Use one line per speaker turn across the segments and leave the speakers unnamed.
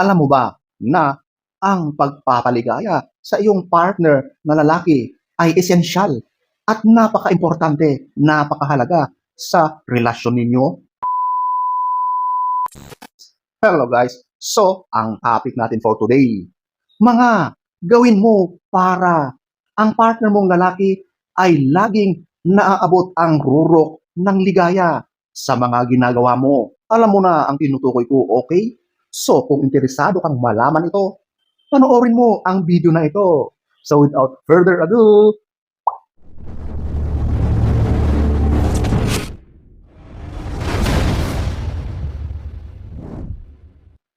alam mo ba na ang pagpapaligaya sa iyong partner na lalaki ay esensyal at napaka-importante, napakahalaga sa relasyon ninyo? Hello guys! So, ang topic natin for today, mga gawin mo para ang partner mong lalaki ay laging naaabot ang rurok ng ligaya sa mga ginagawa mo. Alam mo na ang tinutukoy ko, okay? So, kung interesado kang malaman ito, panoorin mo ang video na ito. So, without further ado,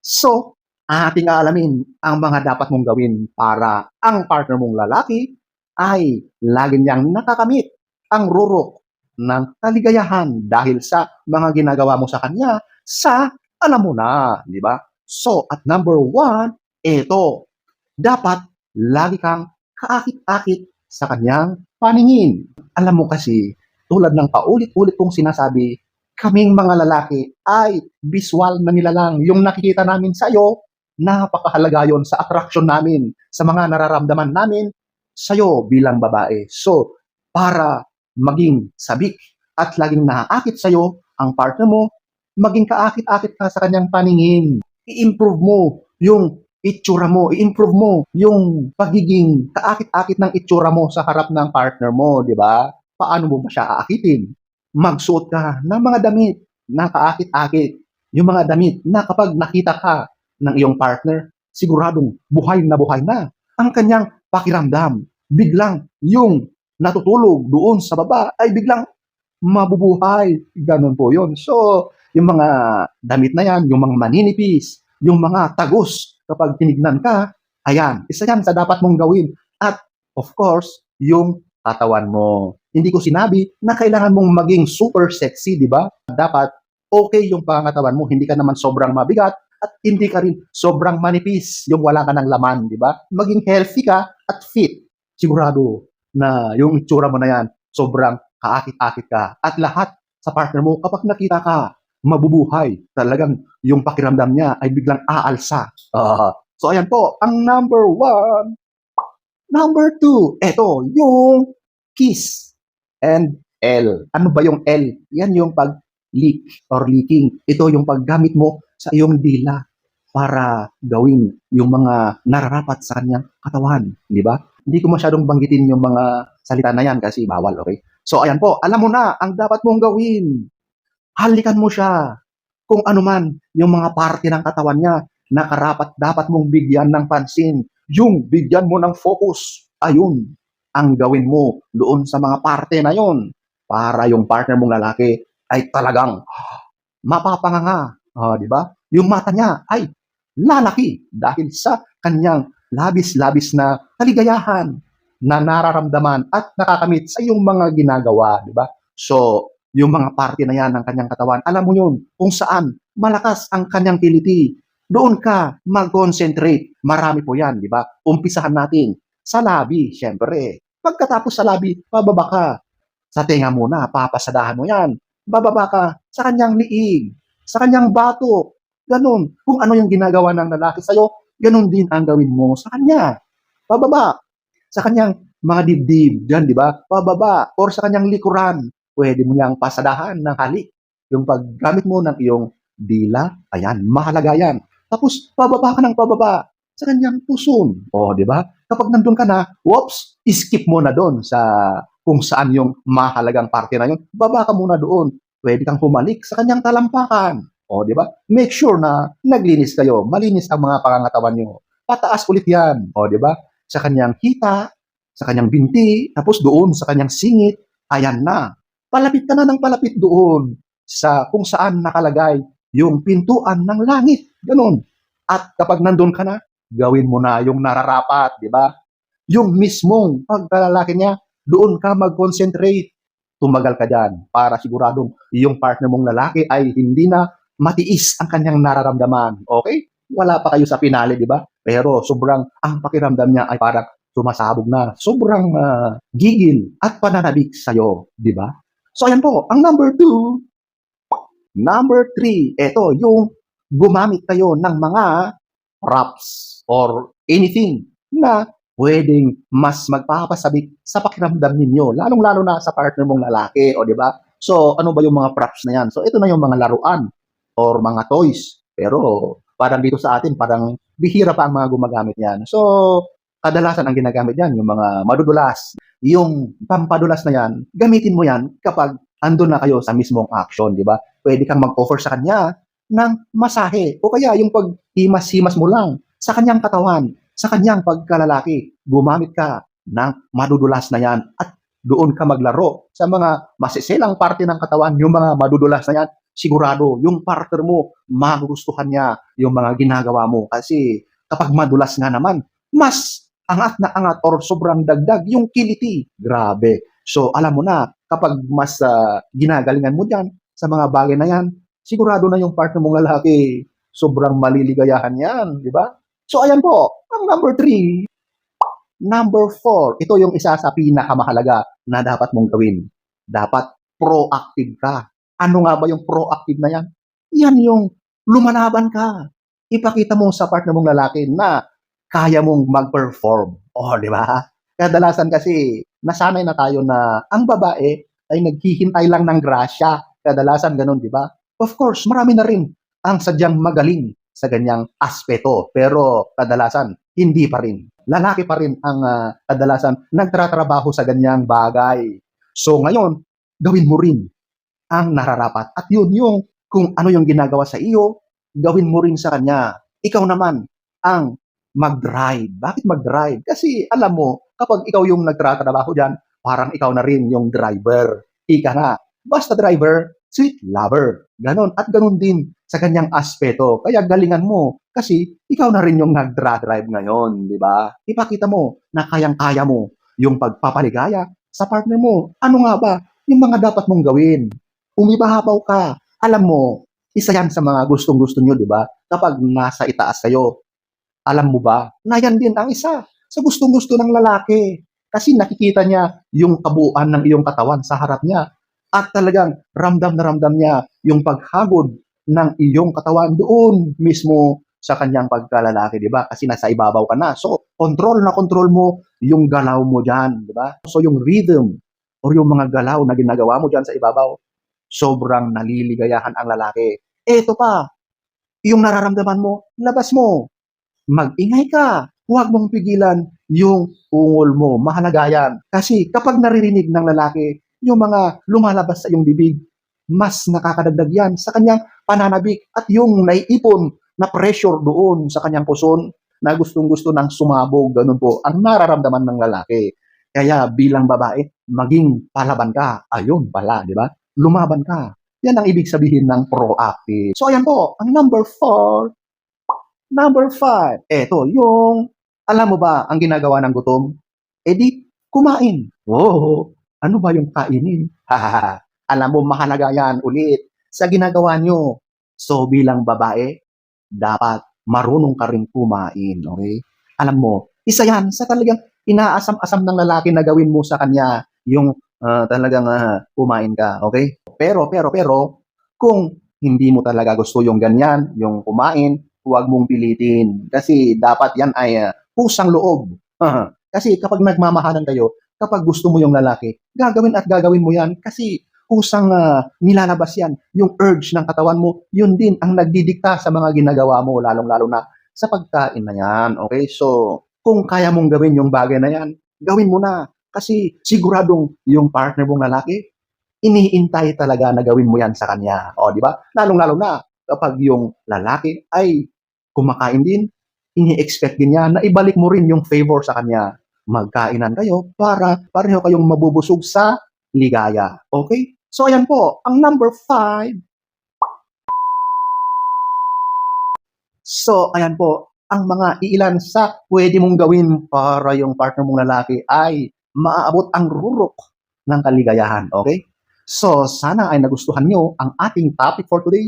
So, ating aalamin ang mga dapat mong gawin para ang partner mong lalaki ay lagi niyang nakakamit ang rurok ng kaligayahan dahil sa mga ginagawa mo sa kanya sa alam mo na, di ba? So, at number one, ito, dapat lagi kang kaakit-akit sa kanyang paningin. Alam mo kasi, tulad ng paulit-ulit kong sinasabi, kaming mga lalaki ay visual na nilalang. Yung nakikita namin sa iyo, napakahalaga yon sa attraction namin, sa mga nararamdaman namin sa iyo bilang babae. So, para maging sabik at laging naaakit sa iyo ang partner mo, maging kaakit-akit ka sa kanyang paningin. I-improve mo yung itsura mo, i-improve mo yung pagiging kaakit-akit ng itsura mo sa harap ng partner mo, di ba? Paano mo ba siya aakitin? Magsuot ka ng mga damit na kaakit-akit. Yung mga damit na kapag nakita ka ng iyong partner, siguradong buhay na buhay na ang kanyang pakiramdam. Biglang yung natutulog doon sa baba ay biglang mabubuhay. Ganun po yun. So, yung mga damit na yan, yung mga maninipis, yung mga tagos, kapag tinignan ka, ayan, isa yan sa dapat mong gawin. At, of course, yung katawan mo. Hindi ko sinabi na kailangan mong maging super sexy, di ba? Dapat okay yung pangatawan mo, hindi ka naman sobrang mabigat at hindi ka rin sobrang manipis, yung wala ka ng laman, di ba? Maging healthy ka at fit. Sigurado na yung itsura mo na yan, sobrang kaakit-akit ka. At lahat sa partner mo, kapag nakita ka, mabubuhay. Talagang yung pakiramdam niya ay biglang aalsa. Ah, so ayan po, ang number one. Number two, eto, yung kiss and L. Ano ba yung L? Yan yung pag-leak or leaking. Ito yung paggamit mo sa iyong dila para gawin yung mga nararapat sa kanyang katawan. Di ba? Hindi ko masyadong banggitin yung mga salita na yan kasi bawal, okay? So ayan po, alam mo na ang dapat mong gawin. Halikan mo siya. Kung ano man yung mga parte ng katawan niya na karapat dapat mong bigyan ng pansin. Yung bigyan mo ng focus. Ayun, ang gawin mo doon sa mga parte na yon para yung partner mong lalaki ay talagang mapapanganga. Ah, di ba? Yung mata niya ay lalaki dahil sa kanyang labis-labis na kaligayahan na nararamdaman at nakakamit sa iyong mga ginagawa, di ba? So, yung mga parte na yan ng kanyang katawan, alam mo yun, kung saan malakas ang kanyang kiliti. Doon ka mag-concentrate. Marami po yan, di ba? Umpisahan natin sa labi, syempre. Pagkatapos sa labi, pababa ka. Sa tenga muna, papasadahan mo yan. Bababa ka sa kanyang liig, sa kanyang batok. Ganun. Kung ano yung ginagawa ng lalaki sa'yo, ganun din ang gawin mo sa kanya. Pababa. Sa kanyang mga dibdib, dyan, di ba? Pababa. Or sa kanyang likuran. Pwede mo niyang pasadahan ng halik. Yung paggamit mo ng iyong dila, ayan, mahalaga yan. Tapos, pababa ka ng pababa sa kanyang puson. O, di ba? Kapag nandun ka na, whoops, skip mo na doon sa kung saan yung mahalagang parte na yun. Baba ka muna doon. Pwede kang humalik sa kanyang talampakan. O, di ba? Make sure na naglinis kayo. Malinis ang mga pangangatawan nyo. Pataas ulit yan. O, di ba? Sa kanyang hita, sa kanyang binti, tapos doon sa kanyang singit, ayan na. Palapit ka na ng palapit doon sa kung saan nakalagay yung pintuan ng langit. Ganun. At kapag nandun ka na, gawin mo na yung nararapat, di ba? Yung mismong pagkalalaki niya, doon ka mag-concentrate. Tumagal ka dyan para siguradong yung partner mong lalaki ay hindi na matiis ang kanyang nararamdaman. Okay? Wala pa kayo sa pinali, di ba? Pero sobrang ang pakiramdam niya ay parang sumasabog na. Sobrang ah, gigil at pananabik sa'yo, di ba? So ayan po, ang number two. Number three, eto yung gumamit kayo ng mga props or anything na pwedeng mas magpapasabik sa pakiramdam ninyo, lalong-lalo na sa partner mong lalaki, o di ba? So, ano ba yung mga props na yan? So, ito na yung mga laruan or mga toys. Pero, parang dito sa atin, parang bihira pa ang mga gumagamit yan. So, kadalasan ang ginagamit yan, yung mga madudulas. Yung pampadulas na yan, gamitin mo yan kapag andun na kayo sa mismong action, di ba? Pwede kang mag-offer sa kanya ng masahe. O kaya yung pag-himas-himas mo lang sa kanyang katawan, sa kanyang pagkalalaki, gumamit ka ng madudulas na yan at doon ka maglaro sa mga masiselang parte ng katawan, yung mga madudulas na yan, sigurado yung partner mo, magugustuhan niya yung mga ginagawa mo. Kasi kapag madulas nga naman, mas angat na angat or sobrang dagdag yung kiliti. Grabe. So alam mo na, kapag mas ah, ginagalingan mo dyan sa mga bagay na yan, sigurado na yung partner mong lalaki, sobrang maliligayahan yan, di ba? So ayan po, ang number three. Number four, ito yung isa sa pinakamahalaga na dapat mong gawin. Dapat proactive ka. Ano nga ba yung proactive na yan? Yan yung lumalaban ka. Ipakita mo sa partner mong lalaki na kaya mong mag-perform. Oh, di ba? Kadalasan kasi nasanay na tayo na ang babae ay naghihintay lang ng grasya. Kadalasan ganun, di ba? Of course, marami na rin ang sadyang magaling sa ganyang aspeto. Pero kadalasan, hindi pa rin. Lalaki pa rin ang ah, kadalasan nagtratrabaho sa ganyang bagay. So ngayon, gawin mo rin ang nararapat. At yun yung kung ano yung ginagawa sa iyo, gawin mo rin sa kanya. Ikaw naman ang mag-drive. Bakit mag-drive? Kasi alam mo, kapag ikaw yung nagtratrabaho dyan, parang ikaw na rin yung driver. Ika nga, basta driver, sweet lover. Ganon. At ganon din sa kanyang aspeto. Kaya galingan mo. Kasi ikaw na rin yung nag-drive ngayon, di ba? Ipakita mo na kayang-kaya mo yung pagpapaligaya sa partner mo. Ano nga ba yung mga dapat mong gawin? Umibahabaw ka. Alam mo, isa yan sa mga gustong-gusto nyo, di ba? Kapag nasa itaas kayo, alam mo ba, na yan din ang isa sa gustong-gusto ng lalaki. Kasi nakikita niya yung kabuuan ng iyong katawan sa harap niya. At talagang ramdam na ramdam niya yung paghagod ng iyong katawan doon mismo sa kanyang pagkalalaki, di ba? Kasi nasa ibabaw ka na. So, control na control mo yung galaw mo dyan, di ba? So, yung rhythm or yung mga galaw na ginagawa mo dyan sa ibabaw, sobrang naliligayahan ang lalaki. Eto pa, yung nararamdaman mo, labas mo. Mag-ingay ka. Huwag mong pigilan yung ungol mo. Mahalaga yan. Kasi kapag naririnig ng lalaki yung mga lumalabas sa iyong bibig, mas nakakadagdag yan sa kanyang pananabik at yung naiipon na pressure doon sa kanyang puson na gustong-gusto ng sumabog. Ganun po ang nararamdaman ng lalaki. Kaya bilang babae, maging palaban ka. Ayun pala, di ba? Lumaban ka. Yan ang ibig sabihin ng proactive. So ayan po, ang number four, number five. Eto, yung, alam mo ba, ang ginagawa ng gutom? E di, kumain. Oh, ano ba yung kainin? Alam mo, mahalaga yan ulit sa ginagawa nyo. So bilang babae, dapat marunong ka rin kumain. Okay? Alam mo, isa yan sa talagang inaasam-asam ng lalaki na gawin mo sa kanya yung ah, talagang ah, kumain ka. Okay? Pero, pero, pero, kung hindi mo talaga gusto yung ganyan, yung kumain, huwag mong pilitin. Kasi dapat yan ay ah, pusang loob. kasi kapag nagmamahalan kayo, kapag gusto mo yung lalaki, gagawin at gagawin mo yan kasi kusang ah, nilalabas yan. Yung urge ng katawan mo, yun din ang nagdidikta sa mga ginagawa mo, lalong-lalo na sa pagkain na yan. Okay? So, kung kaya mong gawin yung bagay na yan, gawin mo na. Kasi siguradong yung partner mong lalaki, iniintay talaga na gawin mo yan sa kanya. O, di ba? Lalong-lalo na kapag yung lalaki ay kumakain din, ini-expect din niya na ibalik mo rin yung favor sa kanya. Magkainan kayo para pareho kayong mabubusog sa ligaya. Okay? So, ayan po, ang number five. So, ayan po, ang mga iilan sa pwede mong gawin para yung partner mong lalaki ay maaabot ang rurok ng kaligayahan. Okay? So, sana ay nagustuhan nyo ang ating topic for today.